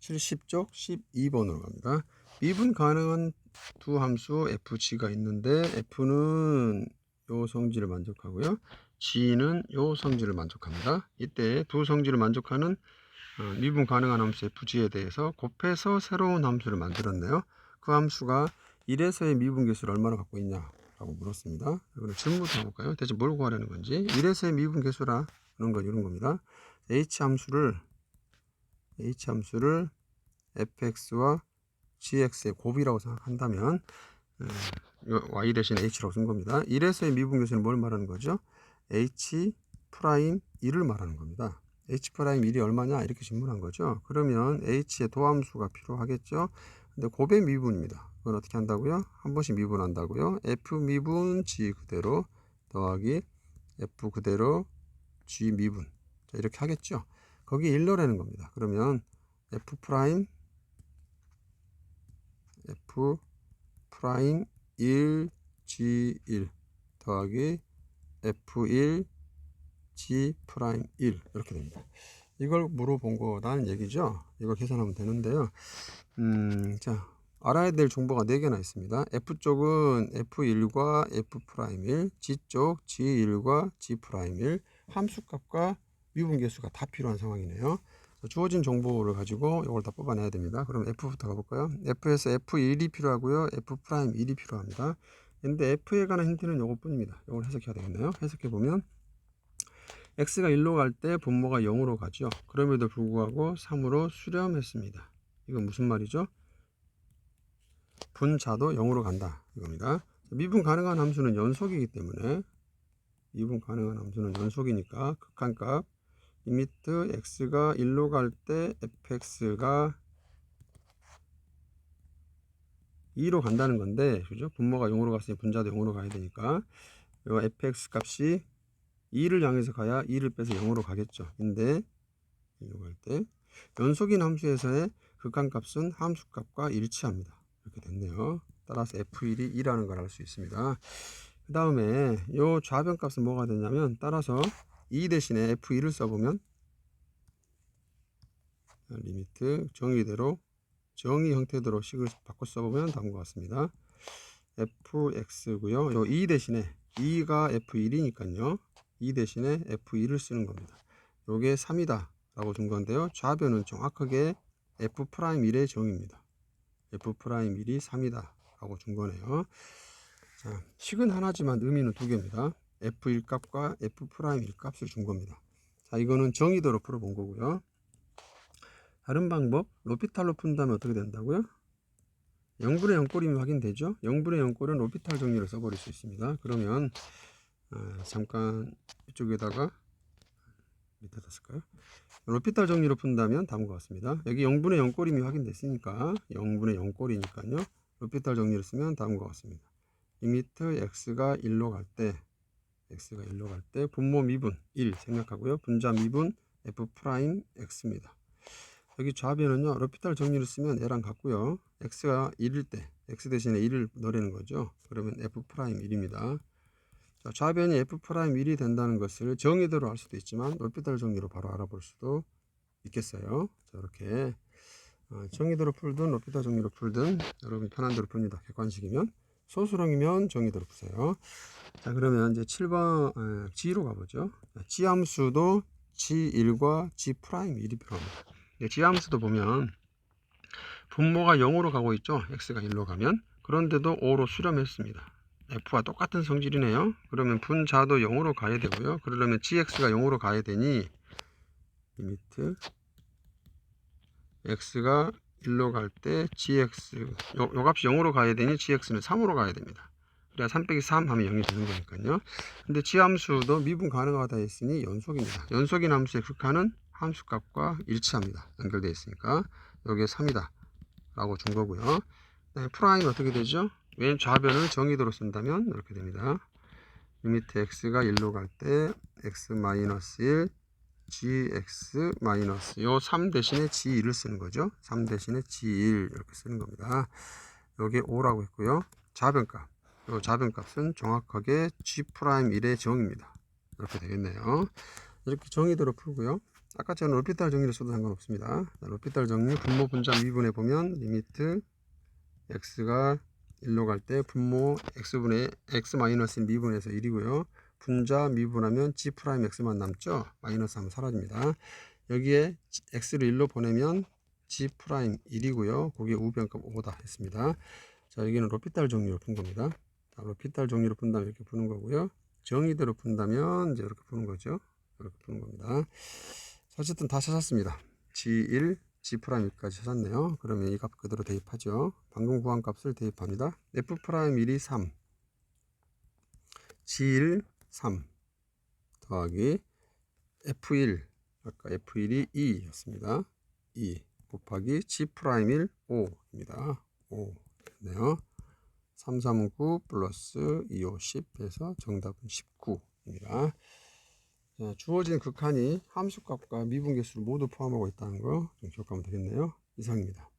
70쪽 12번으로 갑니다. 미분 가능한 두 함수 fg가 있는데 f는 요 성질을 만족하고요. g는 요 성질을 만족합니다. 이때 두 성질을 만족하는 어, 미분 가능한 함수 fg에 대해서 곱해서 새로운 함수를 만들었네요. 그 함수가 1에서의 미분 개수를 얼마나 갖고 있냐 라고 물었습니다. 이거는 질문부터 해볼까요? 대체 뭘 구하려는 건지 1에서의 미분 개수라는 건 이런 겁니다. h 함수를 h 함수를 fx와 gx의 곱이라고 생각한다면 음, 이거 y 대신 h라고 쓴 겁니다. 1에서의 미분 개수는 뭘 말하는 거죠? h 프라임 1을 말하는 겁니다. h 프라임 1이 얼마냐 이렇게 질문한 거죠. 그러면 h의 도함수가 필요하겠죠. 근데 곱의 미분입니다. 그건 어떻게 한다고요? 한 번씩 미분한다고요. f 미분 g 그대로 더하기 f 그대로 g 미분 자, 이렇게 하겠죠. 거기 1 넣으라는 겁니다. 그러면 f 프라임 f 프라임 1 g1 더하기 f1 g 프라임 1 이렇게 됩니다. 이걸 물어본 거라는 얘기죠. 이걸 계산하면 되는데요. 음, 자 알아야 될 정보가 4개나 있습니다. F쪽은 F1과 F 프라임 1, G쪽 G1과 G 프라임 1, 함수값과 미분계수가 다 필요한 상황이네요. 주어진 정보를 가지고 이걸 다 뽑아내야 됩니다. 그럼 F부터 가볼까요? F에서 F1이 필요하고요. F 프라임 1이 필요합니다. 근데 F에 관한 힌트는 이것뿐입니다. 이걸 해석해야 되겠네요. 해석해 보면 x가 1로 갈 때 분모가 0으로 가죠. 그럼에도 불구하고 3으로 수렴했습니다. 이건 무슨 말이죠? 분자도 0으로 간다 이겁니다. 미분 가능한 함수는 연속이기 때문에 미분 가능한 함수는 연속이니까 극한값 리미트 x가 1로 갈 때 fx가 2로 간다는 건데 그죠? 분모가 0으로 갔으니 분자도 0으로 가야 되니까 요 fx 값이 2를 향해서 가야 2를 빼서 0으로 가겠죠. 근데 1로 갈 때 연속인 함수에서의 극한값은 함수값과 일치합니다. 이렇게 됐네요. 따라서 F1이 2라는 걸 알 수 있습니다. 그 다음에 이 좌변값은 뭐가 되냐면 따라서 2 대신에 F1을 써보면 리미트 정의대로 정의 형태대로 식을 바꿔 써보면 다음과 같습니다. fx고요. 요2 대신에 2가 f1이니까요. 2 대신에 f1을 쓰는 겁니다. 요게 3이다 라고 준 건데요. 좌변은 정확하게 f 프라임 1의 정의입니다. f 프라임 1이 3이다 라고 준 거네요. 자, 식은 하나지만 의미는 두 개입니다. F1 값과 f 프라임 1 값을 준 겁니다. 자, 이거는 정의대로 풀어본 거고요. 다른 방법, 로피탈로 푼다면 어떻게 된다고요? 0분의 0꼴이면 확인되죠? 0분의 0꼴은 로피탈 정리를 써버릴 수 있습니다. 그러면 아, 잠깐 이쪽에다가 밑에다 쓸까요? 로피탈 정리로 푼다면 다음과 같습니다. 여기 0분의 0꼴임이 확인됐으니까 0분의 0꼴이니까요. 로피탈 정리를 쓰면 다음과 같습니다. 리미트 x가 1로 갈 때 x가 1로 갈 때 분모 미분 1 생략하고요. 분자 미분 f 프라임 x입니다. 여기 좌변은요. 로피탈 정리를 쓰면 얘랑 같고요. x가 1일 때 x 대신에 1을 넣으라는 거죠. 그러면 f 프라임 1입니다. 자, 좌변이 f 프라임 1이 된다는 것을 정의대로 할 수도 있지만 로피탈 정리로 바로 알아볼 수도 있겠어요. 자, 이렇게 어, 정의대로 풀든 로피탈 정리로 풀든 여러분 편한 대로 풉니다. 객관식이면 소수령이면 정의대로 푸세요. 자 그러면 이제 7번 에, G로 가보죠. G 함수도 G1과 G 프라임 1이 필요합니다. G 함수도 보면 분모가 0으로 가고 있죠. X가 1로 가면 그런데도 5로 수렴했습니다. F와 똑같은 성질이네요. 그러면 분자도 0으로 가야 되고요. 그러려면 GX가 0으로 가야 되니 리미트 X가 1로 갈 때 GX 요, 요 값이 0으로 가야 되니 GX는 3으로 가야 됩니다. 그래야 3 빼기 3 하면 0이 되는 거니까요. 근데 G 함수도 미분 가능하다 했으니 연속입니다. 연속인 함수의 극한은 함수값과 일치합니다. 연결되어 있으니까 여기에 3이다 라고 준 거고요. 네, 프라임 어떻게 되죠? 왼 좌변을 정의도로 쓴다면 이렇게 됩니다. 리미트 x가 1로 갈 때 x 마이너스 1 gx 마이너스 요 3 대신에 g1을 쓰는 거죠. 3 대신에 g1 이렇게 쓰는 겁니다. 여기 5라고 했고요. 좌변값. 요 좌변값은 정확하게 g 프라임 1의 정입니다. 이렇게 되겠네요. 이렇게 정의대로 풀고요. 아까 처럼 로피탈 정리를 써도 상관없습니다. 자, 로피탈 정리 분모 분자 미분에 보면 리미트 x가 1로 갈 때 분모 x분의 x 마이너스 미분에서 1이고요. 분자 미분하면 g 프라임 x만 남죠. 마이너스 하면 사라집니다. 여기에 x를 1로 보내면 g 프라임 1이고요. 거기에 우변값 5다 했습니다. 자 여기는 로피탈 정리로 푼 겁니다. 자, 로피탈 정리로 푼다면 이렇게 푸는 거고요. 정의대로 푼다면 이제 이렇게 푸는 거죠. 이렇게 푸는 겁니다. 자, 어쨌든 다 찾았습니다. G1, G'1까지 찾았네요. 그러면 이 값 그대로 대입하죠. 방금 구한 값을 대입합니다. F'1이 3, G1 3 더하기 F1 아까 F1이 2였습니다. 2 곱하기 G'1 5입니다. 5 네요. 3, 3, 9 플러스 2, 5, 10 해서 정답은 19입니다. 자, 주어진 극한이 함수값과 미분계수를 모두 포함하고 있다는 거 좀 기억하면 되겠네요. 이상입니다.